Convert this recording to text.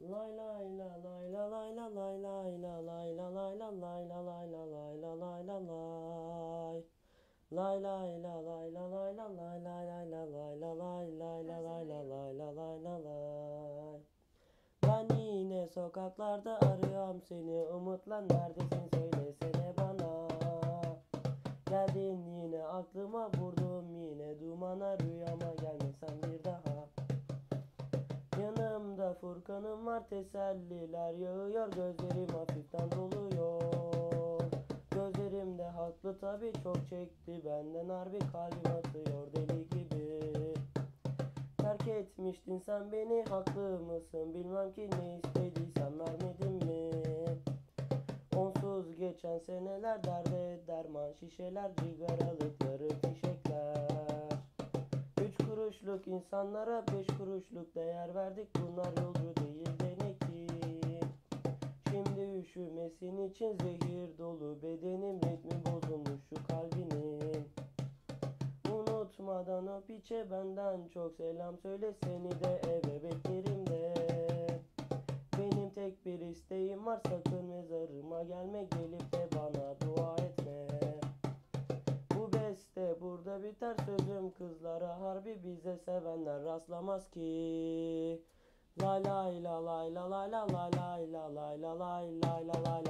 Lay lay la lay la lay la lay lay la lay la lay la lay la lay la lay la lay la lay Lay lay la lay la lay la lay lay lay la lay la lay lay la lay la lay la lay la lay Ben yine sokaklarda arıyorum seni umutla neredesin söylesene bana Geldin yine aklıma vurdum yine dumana rüyama gelmesen bir Furkan'ım var teselliler yağıyor gözlerim hafiften doluyor. Gözlerimde haklı tabi çok çekti benden harbi kalbim atıyor deli gibi. Terk etmiştin sen beni haklı mısın bilmem ki ne istediysen vermedin mi? Onsuz geçen seneler derde derman şişeler cigaralıkları fişekler kuruşluk insanlara beş kuruşluk değer verdik. Bunlar yolcu değil denek ki. Şimdi üşümesin için zehir dolu bedenim ritmi bozulmuş şu kalbinin Unutmadan o piçe benden çok selam söyle seni de eve beklerim de Benim tek bir isteğim var sakın mezarıma gelme gelip de bana dua etme. Bu beste burada biter kızlara harbi bize sevenler rastlamaz ki Lay lay la lay la lay la lay lay la lay la lay la lay